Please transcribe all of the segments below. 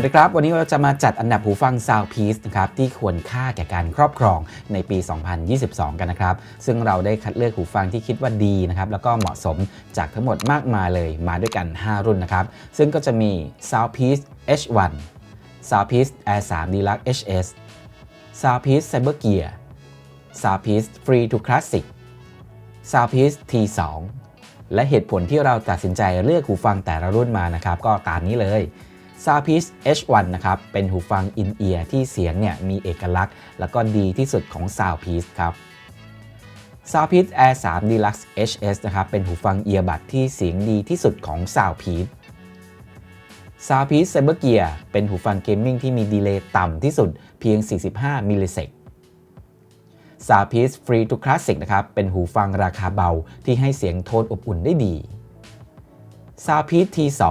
สวัสดีครับ วันนี้เราจะมาจัดอันดับหูฟัง Soundpiece นะครับที่ควรค่าแก่การครอบครองในปี 2022 กันนะครับ ซึ่งเราได้คัดเลือกหูฟังที่คิดว่าดีนะครับแล้วก็เหมาะสมจากทั้งหมดมากมายเลยมาด้วยกัน 5 รุ่นนะครับ ซึ่งก็จะมี Soundpiece H1 Soundpiece Air 3 Deluxe HS Soundpiece Cyber Gear Soundpiece Free to Classic Soundpiece T2 และเหตุผลที่เราตัดสินใจเลือกหูฟังแต่ละรุ่นมานะครับก็ตามนี้เลย Soundpiece H1 นะครับ เป็นหูฟัง in-ear ที่เสียงเนี่ยมีเอกลักษณ์ แล้วก็ดีที่สุดของ Soundpiece ครับ Soundpiece Air 3 Deluxe HS นะครับ เป็นหูฟังเอียร์บัดที่เสียงดีที่สุดของ Soundpiece Soundpiece Cyber Gear เป็นหูฟังเกมมิ่งที่มีดีเลย์ต่ำที่สุดเพียง 45 มิลลิเซก Soundpiece Free to Classic นะครับ เป็นหูฟังราคาเบาที่ให้เสียงโทนอบอุ่นได้ดี Soundpiece T2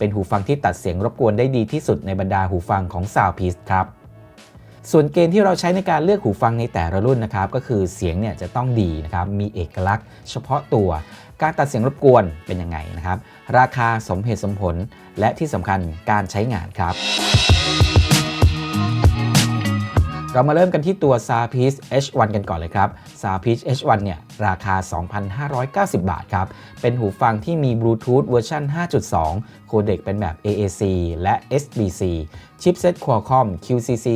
เป็นหูฟังที่ตัดเสียงรบกวนได้ดีที่สุดในบรรดาหูฟังของ Soundpiece ครับ ส่วนเกณฑ์ที่เราใช้ในการเลือกหูฟังในแต่ละรุ่นนะครับ ก็คือเสียงเนี่ยจะต้องดีนะครับ มีเอกลักษณ์ เฉพาะตัว การตัดเสียงรบกวนเป็นยังไงนะครับ ราคาสมเหตุสมผล และที่สำคัญการใช้งานครับเรามาเริ่มกันที่ตัว s a p i c e H1 กันก่อนเลยครับ s a p i c e H1 เนี่ยราคา 2,590 บาทครับ เป็นหูฟังที่มีบลูทูธเวอร์ชัน5.2 โคเด็กเป็นแบบ AAC และ SBC ชิปเซ็ต Qualcomm QCC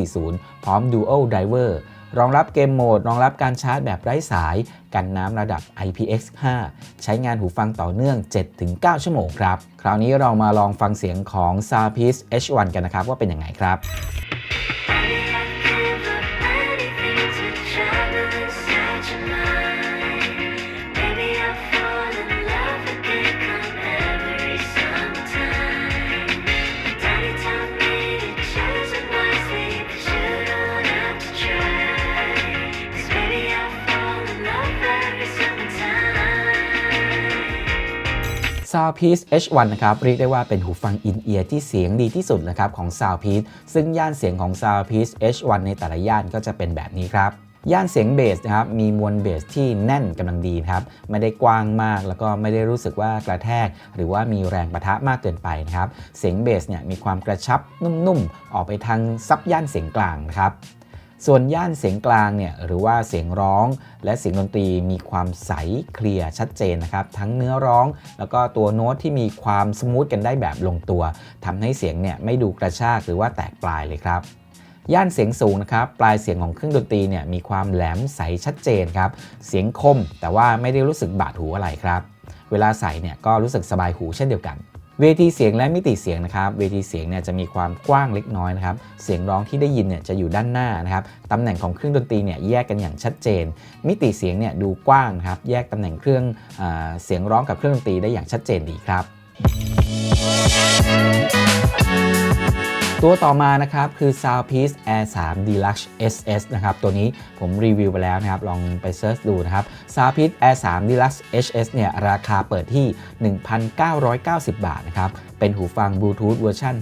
3040 พร้อม Dual Driver รองรับเกมโหมด รองรับการชาร์จแบบไร้สาย กันน้ำระดับ IPX5 ใช้งานหูฟังต่อเนื่อง 7-9 ชั่วโมงครับ คราวนี้เรามาลองฟังเสียงของ s a p i c e H1 กันนะครับว่าเป็นยังไงครับ Soundpiece H1 นะครับเรียกได้ว่าเป็นหูฟัง in-ear ที่เสียงดีที่สุดนะครับของ Soundpiece ซึ่งย่านเสียงของ Soundpiece H1 ในแต่ละย่านก็จะเป็นแบบนี้ครับย่านเสียงเบสนะครับมีมวลเบสที่แน่นกำลังดีครับไม่ได้กว้างมากแล้วก็ไม่ได้รู้สึกว่ากระแทก หรือว่ามีแรงประทะมากเกินไปนะครับเสียงเบสเนี่ยมีความกระชับนุ่มๆออกไปทางซับย่านเสียงกลางนะครับ ส่วนย่านเสียงกลางเนี่ยหรือว่าเสียงร้องและเสียงดนตรีมีความใสเคลียร์ชัดเจนนะครับ ทั้งเนื้อร้อง แล้วก็ตัวโน้ตที่มีความสมูทกันได้แบบลงตัวทำให้เสียงเนี่ยไม่ดูกระชากหรือว่าแตกปลายเลยครับย่านเสียงสูงนะครับปลายเสียงของเครื่องดนตรีเนี่ยมีความแหลมใสชัดเจนครับเสียงคมแต่ว่าไม่ได้รู้สึกบาดหูอะไรครับ เวลาใส่เนี่ยก็รู้สึกสบายหูเช่นเดียวกัน เวทีเสียงและมิติเสียงนะครับ เวทีเสียงเนี่ยจะมีความกว้างเล็กน้อยนะครับ เสียงร้องที่ได้ยินเนี่ยจะอยู่ด้านหน้านะครับ ตำแหน่งของเครื่องดนตรีเนี่ยแยกกันอย่างชัดเจน มิติเสียงเนี่ยดูกว้างครับ แยกตำแหน่งเครื่องอเสียงร้องกับเครื่องดนตรีได้อย่างชัดเจนดีครับ ตัวต่อมานะครับคือ Soundpiece Air 3 Deluxe SS นะครับตัวนี้ผมรีวิวไปแล้วนะครับลองไปเซิร์ชดูนะครับ Soundpiece Air 3 Deluxe HS เนี่ยราคาเปิดที่ 1,990 บาทนะครับ เป็นหูฟังบลูทูธเวอร์ชัน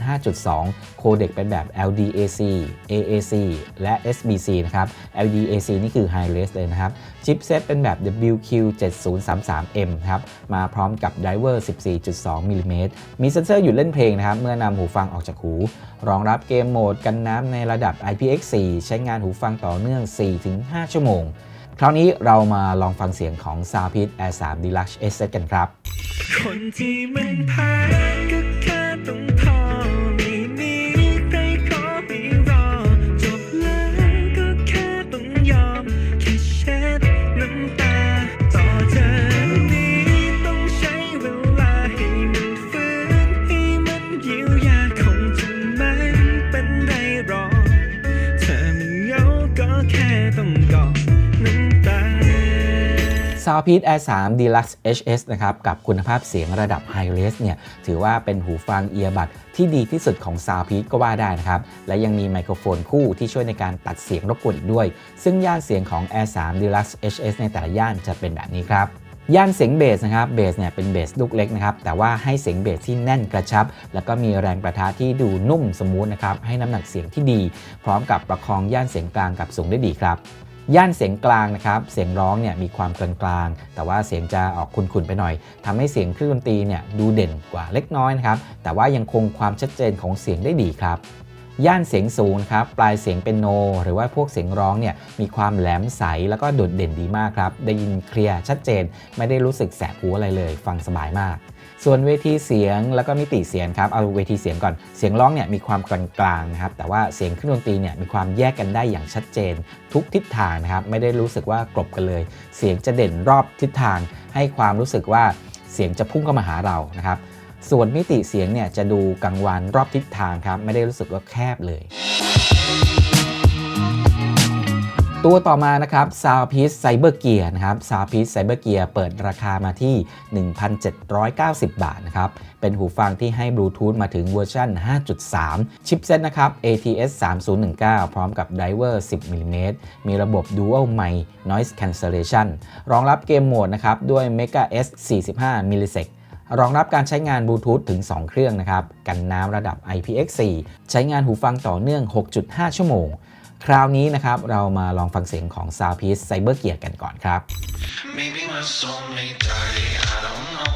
5.2 โคเด็กเป็นแบบ LDAC AAC และ SBC นะครับ LDAC นี่คือ High Res เลยนะครับ ชิปเซตเป็นแบบ WQ7033M ครับ มาพร้อมกับไดรเวอร์ 14.2มิลลิเมตรมีเซ็นเซอร์หยุดเล่นเพลงนะครับ เมื่อนำหูฟังออกจากหู รองรับเกมโหมดกันน้ำในระดับ IPX4 ใช้งานหูฟังต่อเนื่อง 4-5 ชั่วโมง คราวนี้เรามาลองฟังเสียงของ Soundpiece Air 3 Deluxe SS กันครับ คนที่มันแพ้ก็ แค่ Soundpiece Air 3 Deluxe HS นะครับกับคุณภาพเสียงระดับ High Res เนี่ยถือว่าเป็นหูฟังเอียบัดที่ดีที่สุดของ Soundpiece ก็ว่าได้นะครับ และยังมีไมโครโฟนคู่ที่ช่วยในการตัดเสียงรบกวนอีกด้วย ซึ่งย่านเสียงของ Air 3 Deluxe HS ในแต่ละย่านจะเป็นแบบนี้ครับย่านเสียงเบสนะครับเบสเนี่ยเป็นเบสลูกเล็กนะครับแต่ว่าให้เสียงเบสที่แน่นกระชับ แล้วก็มีแรงประทะที่ดูนุ่มสมูทนะครับให้น้ำหนักเสียงที่ดี พร้อมกับประคองย่านเสียงกลางกับสูงได้ดีครับ ย่านเสียงกลางนะครับเสียงร้องเนี่ยมีความกลางๆแต่ว่าเสียงจะออกขุ่นๆไปหน่อยทำให้เสียงเครื่องดนตรีเนี่ยดูเด่นกว่าเล็กน้อยนะครับแต่ว่ายังคงความชัดเจนของเสียงได้ดีครับย่านเสียงสูงครับปลายเสียงเป็นโน หรือว่าพวกเสียงร้องเนี่ยมีความแหลมใสแล้วก็โดดเด่นดีมากครับได้ยินเคลียร์ชัดเจน ไม่ได้รู้สึกแสบหูอะไรเลย ฟังสบายมาก ส่วนเวทีเสียงแล้วก็มิติเสียงครับเอาเวทีเสียงก่อนเสียงร้องเนี่ยมีความกลางๆนะครับแต่ว่าเสียงเครื่องดนตรีเนี่ยมีความแยกกันได้อย่างชัดเจน ทุกทิศทางนะครับไม่ได้รู้สึกว่ากลบกันเลย เสียงจะเด่นรอบทิศทาง ให้ความรู้สึกว่าเสียงจะพุ่งเข้ามาหาเรานะครับส่วนมิติเสียงเนี่ยจะดูกังวานรอบทิศทางครับไม่ได้รู้สึกว่าแคบเลย ตัวต่อมานะครับ Soundpiece Cyber Gear นะครับ Soundpiece Cyber Gear เปิดราคามาที่ 1,790 บาทนะครับ เป็นหูฟังที่ให้บลูทูธมาถึงเวอร์ชัน5.3 ชิปเซ็ตนะครับ ATS 3019 พร้อมกับไดเวอร์10มิลลิเมตรมีระบบ Dual Mic Noise Cancellation รองรับเกมโหมดนะครับ ด้วย Mega S 45มิลลิเซกรองรับการใช้งานบลูทูธถึง 2 เครื่องนะครับ กันน้ำระดับ IPX4 ใช้งานหูฟังต่อเนื่อง 6.5 ชั่วโมง คราวนี้นะครับ เรามาลองฟังเสียงของ Soundpiece Cyber Gear กันก่อนครับ Maybe my soul may die, I don't know.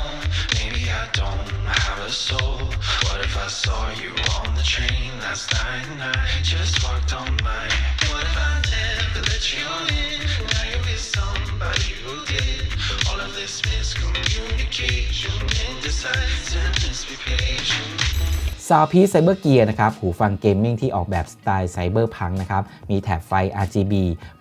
Maybe I don't have a soul. What if I saw you on the train last night and I just walked on by? What if I never let you in? Now you're with somebody who did. All of this miscommunication, indecisive. ซาวพีไซเบอร์เกียร์นะครับ หูฟังเกมมิ่งที่ออกแบบสไตล์ไซเบอร์พังนะครับ มีแถบไฟ RGB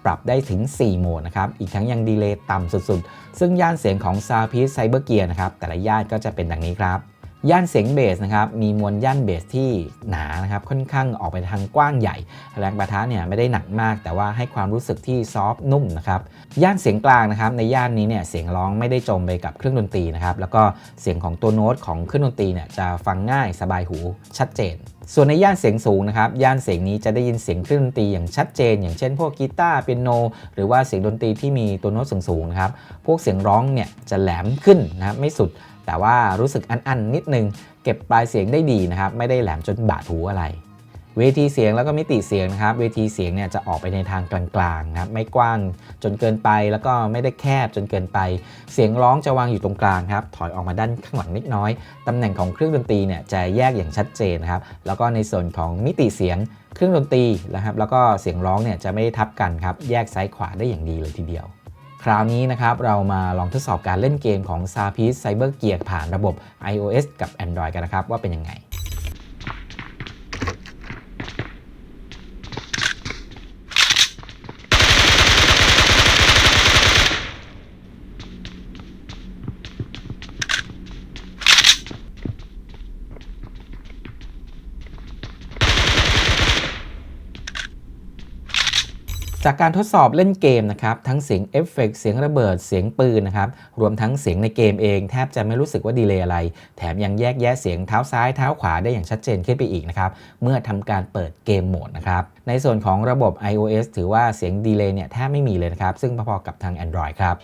ปรับได้ถึง 4 โหมดนะครับ อีกทั้งยังดีเลย์ต่ำสุดๆ ซึ่งย่านเสียงของซาวพีไซเบอร์เกียร์นะครับ แต่ละย่านก็จะเป็นดังนี้ครับ ย่านเสียงเบสนะครับมีมวลย่านเบสที่หนานะครับค่อนข้างออกไปทางกว้างใหญ่ แรงประทะเนี่ยไม่ได้หนักมาก แต่ว่าให้ความรู้สึกที่ซอฟนุ่มนะครับย่านเสียงกลางนะครับในย่านนี้เนี่ยเสียงร้องไม่ได้จมไปกับเครื่องดนตรีนะครับแล้วก็เสียงของตัวโน้ตของเครื่องดนตรีเนี่ยจะฟังง่ายสบายหูชัดเจน ส่วนในย่านเสียงสูงนะครับย่านเสียงนี้จะได้ยินเสียงเครื่องดนตรีอย่างชัดเจน อย่างเช่น พวกกีตาร์เปียโน หรือว่าเสียงดนตรีที่มีตัวโน้ตสูงๆนะครับพวกเสียงร้องเนี่ยจะแหลมขึ้นนะครับไม่สุด แต่ว่ารู้สึกอันๆนิดนึง เก็บปลายเสียงได้ดีนะครับ ไม่ได้แหลมจนบาดหูอะไร เวทีเสียงแล้วก็มิติเสียงนะครับ เวทีเสียงเนี่ยจะออกไปในทางกลางๆนะครับไม่กว้างจนเกินไปแล้วก็ไม่ได้แคบจนเกินไป เสียงร้องจะวางอยู่ตรงกลางครับ ถอยออกมาด้านข้างหลังนิดน้อย ตำแหน่งของเครื่องดนตรีเนี่ยจะแยกอย่างชัดเจนนะครับ แล้วก็ในส่วนของมิติเสียงเครื่องดนตรีนะครับ แล้วก็เสียงร้องเนี่ยจะไม่ได้ทับกันครับ แยกซ้ายขวาได้อย่างดีเลยทีเดียว คราวนี้นะครับเรามาลองทดสอบการเล่นเกมของ s a p i c e Cyber Gear ผ่านระบบ iOS กับ Android กันนะครับว่าเป็นยังไง จากการทดสอบเล่นเกมนะครับทั้งเสียงเอฟเฟกต์เสียงระเบิดเสียงปืนนะครับรวมทั้งเสียงในเกมเองแทบจะไม่รู้สึกว่าดีเลย์อะไร แถมยังแยกแยะเสียงเท้าซ้ายเท้าขวาได้อย่างชัดเจนขึ้นไปอีกนะครับเมื่อทำการเปิดเกมโหมดนะครับในส่วนของระบบ iOS ถือว่าเสียงดีเลย์เนี่ยแทบไม่มีเลยนะครับซึ่งพอๆกับทาง Android ครับ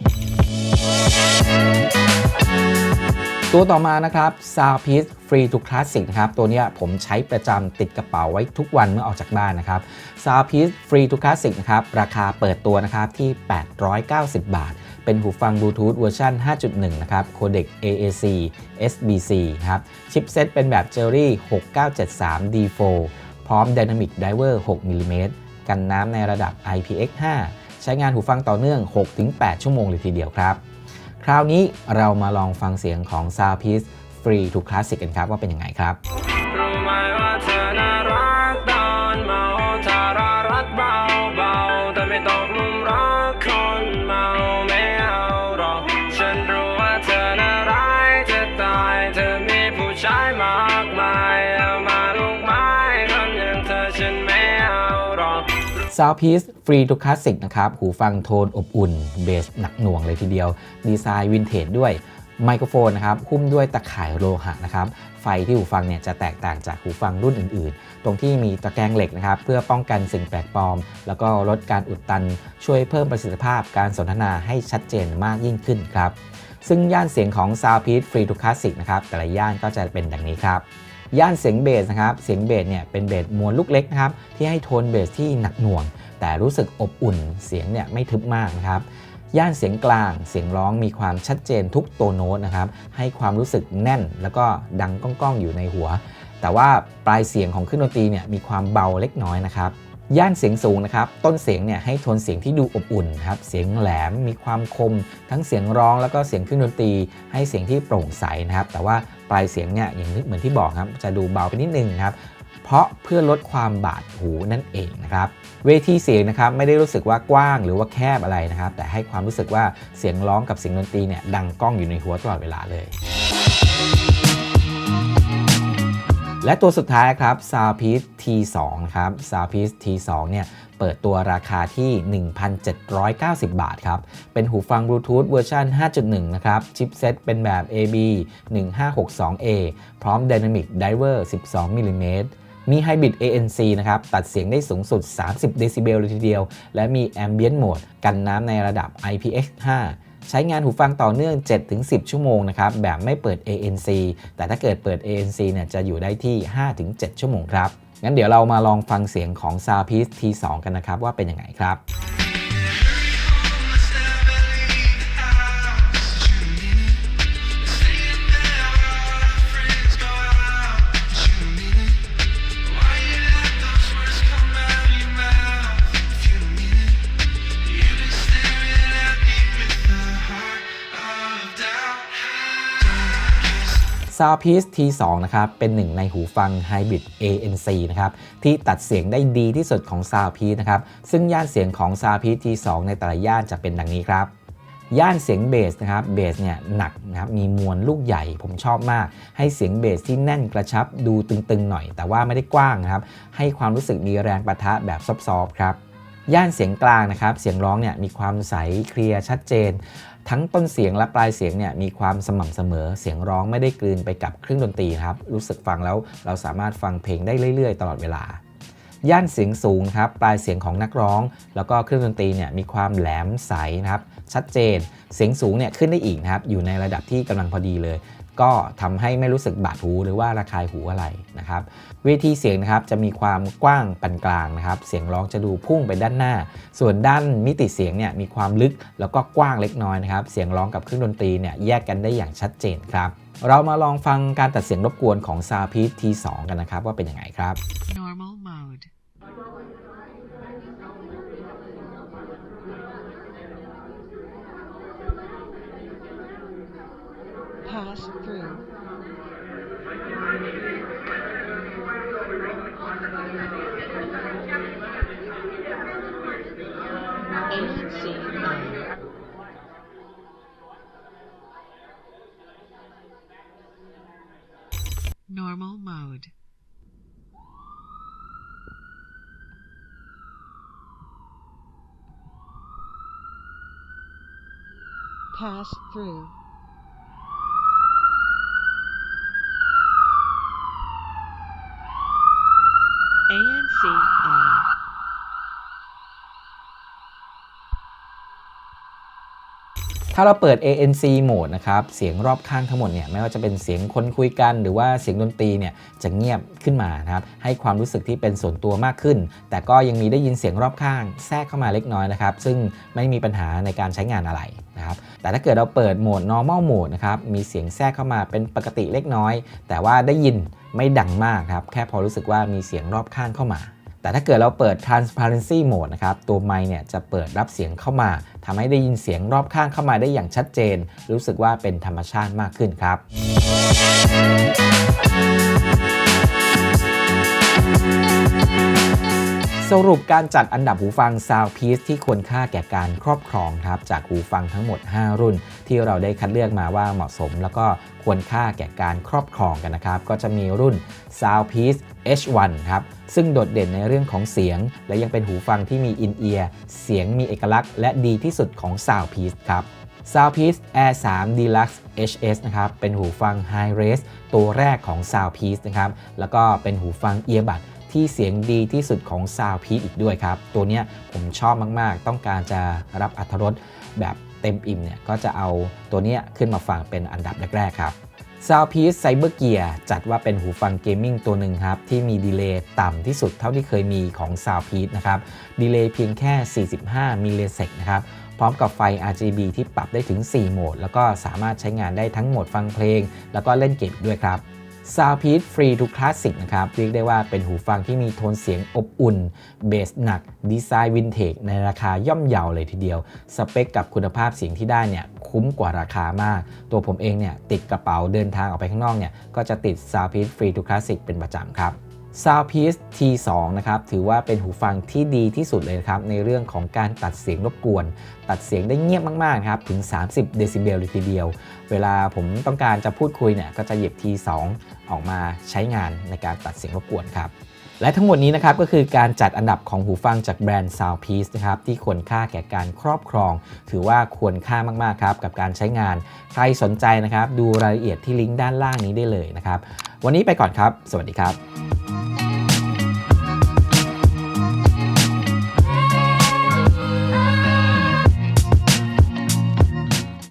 ตัวต่อมานะครับ Soundpiece Free to Classic นะครับตัวนี้ผมใช้ประจำติดกระเป๋าไว้ทุกวันเมื่อออกจากบ้านนะครับ Soundpiece Free to Classic นะครับราคาเปิดตัวนะครับที่ 890 บาท เป็นหูฟังบลูทูธเวอร์ชัน5.1 นะครับโคเด็ก AAC SBC นะครับชิปเซตเป็นแบบ Jelly 6973 D4 พร้อม Dynamic Driver 6มิลลิเมตรกันน้ำในระดับ IPX5 ใช้งานหูฟังต่อเนื่อง 6-8 ชั่วโมงเลยทีเดียวครับ คราวนี้เรามาลองฟังเสียงของ Soundpiece Free to Classic กันครับว่าเป็นยังไงครับ Soundpiece Free to Classic นะครับ หูฟังโทนอบอุ่น เบสหนักหน่วงเลยทีเดียว ดีไซน์วินเทจด้วยไมโครโฟนนะครับหุ้มด้วยตะข่ายโลหะนะครับไฟที่หูฟังเนี่ยจะแตกต่างจากหูฟังรุ่นอื่นๆ ตรงที่มีตะแกรงเหล็กนะครับเพื่อป้องกันสิ่งแปลกปลอม แล้วก็ลดการอุดตัน ช่วยเพิ่มประสิทธิภาพการสนทนาให้ชัดเจนมากยิ่งขึ้นครับซึ่งย่านเสียงของ Soundpiece Free to Classic นะครับแต่ละย่านก็จะเป็นดังนี้ครับ ย่านเสียงเบสนะครับ เสียงเบสเนี่ยเป็นเบสมวลลูกเล็กนะครับที่ให้โทนเบสที่หนักหน่วง แต่รู้สึกอบอุ่นเสียงเนี่ยไม่ทึบมากนะครับย่านเสียงกลางเสียงร้องมีความชัดเจนทุกโตโน้ตนะครับให้ความรู้สึกแน่นแล้วก็ดังก้องๆอยู่ในหัว แต่ว่าปลายเสียงของเครื่องดนตรีเนี่ยมีความเบาเล็กน้อยนะครับย่านเสียงสูงนะครับต้นเสียงเนี่ยให้โทนเสียงที่ดูอบอุ่นครับเสียงแหลมมีความคม ทั้งเสียงร้องแล้วก็เสียงเครื่องดนตรี ให้เสียงที่โปร่งใสนะครับแต่ว่า ปลายเสียงเนี่ยอย่างเหมือนที่บอกครับจะดูเบาไปนิดนึงครับเพราะเพื่อลดความบาดหูนั่นเองนะครับเวทีเสียงนะครับไม่ได้รู้สึกว่ากว้างหรือว่าแคบอะไรนะครับ แต่ให้ความรู้สึกว่าเสียงร้องกับเสียงดนตรีเนี่ยดังก้องอยู่ในหัวตลอดเวลาเลย และตัวสุดท้ายครับ Soundpiece T2 ครับ Soundpiece T2 เนี่ย เปิดตัวราคาที่ 1,790 บาทครับ เป็นหูฟังบลูทูธเวอร์ชัน5.1 นะครับ ชิปเซตเป็นแบบ AB 1562A พร้อม Dynamic Diver 12 มิลลิเมตรมี Hybrid ANC นะครับ ตัดเสียงได้สูงสุด 30 เดซิเบลเลยทีเดียว และมี Ambient Mode กันน้ำในระดับ IPX5 ใช้งานหูฟังต่อเนื่อง 7-10 ชั่วโมงนะครับ แบบไม่เปิด ANC แต่ถ้าเกิดเปิด ANC เนี่ยจะอยู่ได้ที่ 5-7 ชั่วโมงครับ งั้นเดี๋ยวเรามาลองฟังเสียงของซาพีสที2กันนะครับว่าเป็นยังไงครับ Soundpiece T2 นะครับเป็นหนึ่งในหูฟัง Hybrid ANC นะครับที่ตัดเสียงได้ดีที่สุดของ Soundpiece นะครับซึ่งย่านเสียงของ Soundpiece T2 ในแต่ละย่านจะเป็นดังนี้ครับย่านเสียงเบสนะครับ เบสเนี่ยหนักนะครับ มีมวลลูกใหญ่ ผมชอบมาก ให้เสียงเบสที่แน่นกระชับดูตึงๆหน่อย แต่ว่าไม่ได้กว้างนะครับ ให้ความรู้สึกมีแรงประทะแบบซอฟๆครับ ย่านเสียงกลางนะครับ เสียงร้องเนี่ยมีความใสเคลียร์ชัดเจน ทั้งต้นเสียงและปลายเสียงเนี่ยมีความสม่ำเสมอ เสียงร้องไม่ได้กลืนไปกับเครื่องดนตรีครับ รู้สึกฟังแล้วเราสามารถฟังเพลงได้เรื่อย ๆ ตลอดเวลา ย่านเสียงสูงครับปลายเสียงของนักร้อง แล้วก็เครื่องดนตรีเนี่ยมีความแหลมใสนะครับชัดเจน เสียงสูงเนี่ยขึ้นได้อีกนะครับอยู่ในระดับที่กำลังพอดีเลยก็ทำให้ไม่รู้สึกบาดหูหรือว่าระคายหูอะไรนะครับ เวทีเสียงนะครับจะมีความกว้างปานกลางนะครับ เสียงร้องจะดูพุ่งไปด้านหน้า ส่วนด้านมิติเสียงเนี่ยมีความลึกแล้วก็กว้างเล็กน้อยนะครับ เสียงร้องกับเครื่องดนตรีเนี่ยแยกกันได้อย่างชัดเจนครับ เรามาลองฟังการตัดเสียงรบกวนของ Soundpiece T2 กันนะครับว่าเป็นยังไงครับ Normal mode. Pass through. Normal mode. Pass through. ANC ถ้าเราเปิด ANC Mode นะครับ เสียงรอบข้างทั้งหมดเนี่ยไม่ว่าจะเป็นเสียงคนคุยกัน หรือว่าเสียงดนตรีเนี่ยจะเงียบขึ้นมานะครับ ให้ความรู้สึกที่เป็นส่วนตัวมากขึ้น แต่ก็ยังมีได้ยินเสียงรอบข้าง แทรกเข้ามาเล็กน้อยนะครับ ซึ่งไม่มีปัญหาในการใช้งานอะไรนะครับ แต่ถ้าเกิดเราเปิดโหมด normal mode นะครับ มีเสียงแทรกเข้ามาเป็นปกติเล็กน้อย แต่ว่าได้ยินไม่ดังมากครับ แค่พอรู้สึกว่ามีเสียงรอบข้างเข้ามา แต่ถ้าเกิดเราเปิด transparency mode นะครับ ตัวไมค์เนี่ยจะเปิดรับเสียงเข้ามา ทำให้ได้ยินเสียงรอบข้างเข้ามาได้อย่างชัดเจน รู้สึกว่าเป็นธรรมชาติมากขึ้นครับสรุปการจัดอันดับหูฟัง Soundpiece ที่ควรค่าแก่การครอบครองครับจากหูฟังทั้งหมด 5 รุ่น ที่เราได้คัดเลือกมาว่าเหมาะสม แล้วก็ควรค่าแก่การครอบครองกันนะครับ ก็จะมีรุ่น Soundpiece H1 ครับ ซึ่งโดดเด่นในเรื่องของเสียง และยังเป็นหูฟังที่มี in-ear เสียงมีเอกลักษณ์และดีที่สุดของ Soundpiece ครับ Soundpiece Air 3 Deluxe HS นะครับ เป็นหูฟัง High Res ตัวแรกของ Soundpiece นะครับ แล้วก็เป็นหูฟัง Earbud ที่เสียงดีที่สุดของ Soundpiece อีกด้วยครับ ตัวเนี้ยผมชอบมาก ๆ ต้องการจะรับอรรถรสแบบเต็มอิ่มเนี่ย ก็จะเอาตัวเนี้ยขึ้นมาฟังเป็นอันดับแรก ๆ ครับ ซาวพีซไซเบอร์เกียจัดว่าเป็นหูฟังเกมมิ่งตัวหนึ่งครับ ที่มีดีเลย์ต่ำที่สุดเท่าที่เคยมีของซาวพีซนะครับดีเลย์เพียงแค่ 45 มิลลิเซกนะครับพร้อมกับไฟ RGB ที่ปรับได้ถึง 4 โหมด แล้วก็สามารถใช้งานได้ทั้งโหมดฟังเพลง แล้วก็เล่นเกมด้วยครับ Soundpiece Free to Classic นะครับ เรียกได้ว่าเป็นหูฟังที่มีโทนเสียงอบอุ่น เบสหนัก ดีไซน์วินเทจในราคาย่อมเยาเลยทีเดียว สเปคกับคุณภาพเสียงที่ได้เนี่ยคุ้มกว่าราคามาก ตัวผมเองเนี่ยติดกระเป๋าเดินทางออกไปข้างนอกเนี่ยก็จะติด Soundpiece Free to Classic เป็นประจำครับ Soundpiece T2 นะครับถือว่าเป็นหูฟังที่ดีที่สุดเลยนะครับในเรื่องของการตัดเสียงรบกวน ตัดเสียงได้เงียบมากๆครับถึง 30 เดซิเบลเลยทีเดียว เวลาผมต้องการจะพูดคุยเนี่ยก็จะหยิบ T2 ออกมาใช้งานในการตัดเสียงรบกวนครับ และทั้งหมดนี้นะครับก็คือการจัดอันดับของหูฟังจากแบรนด์ Soundpiece นะครับที่ควรค่าแก่การครอบครอง ถือว่าควรค่ามากๆครับกับการใช้งาน ใครสนใจนะครับดูรายละเอียดที่ลิงก์ด้านล่างนี้ได้เลยนะครับ วันนี้ไปก่อนครับ สวัสดีครับ